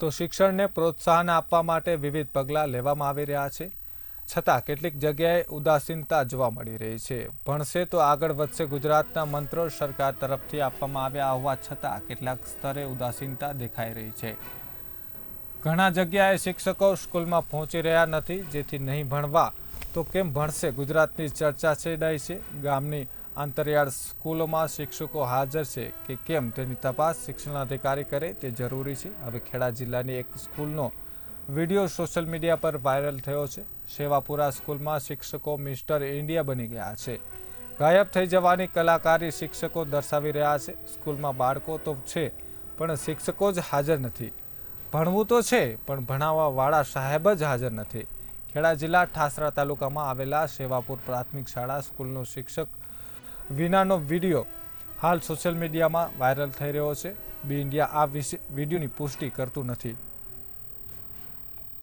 તો શિક્ષણને પ્રોત્સાહન આપવા માટે વિવિધ પગલાં લેવામાં આવી રહ્યા છે. છતાં કેટલીક જગ્યાએ ઉદાસીનતા જોવા મળી રહી છે. ભણશે તો આગળ વધશે ગુજરાતના મંત્રો સરકાર તરફથી આપવામાં આવ્યા હોવા છતાં કેટલાક સ્તરે ઉદાસીનતા દેખાઈ રહી છે. ઘણા જગ્યાએ શિક્ષકો સ્કૂલમાં પહોંચી રહ્યા નથી, જેથી નહીં ભણવા. તો કેમ ભણશે? ગુજરાતની ચર્ચા છેડાઈ છે. ગામની આંતરિયાળ સ્કૂલોમાં શિક્ષકો હાજર છે કે કેમ તેની તપાસ શિક્ષણાધિકારી કરે તે જરૂરી છે. હવે ખેડા જિલ્લાની એક સ્કૂલનો વીડિયો સોશિયલ મીડિયા પર વાયરલ થયો છે. સેવાપુરા સ્કૂલમાં શિક્ષકો મિસ્ટર ઇન્ડિયા બની ગયા છે. ગાયબ થઈ જવાની કલાકારી શિક્ષકો દર્શાવી રહ્યા છે. સ્કૂલમાં બાળકો તો છે, પણ શિક્ષકો જ હાજર નથી. ભણવું તો છે, પણ ભણાવવાવાળા સાહેબ જ હાજર નથી. ખેડા જિલ્લા ઠાસરા તાલુકામાં આવેલા સેવાપુર પ્રાથમિક શાળા સ્કૂલનો શિક્ષક વિનાનો વીડિયો હાલ સોશિયલ મીડિયામાં વાયરલ થઈ રહ્યો છે. બી ઇન્ડિયા આ વિશે વિડીયોની પુષ્ટિ કરતું નથી.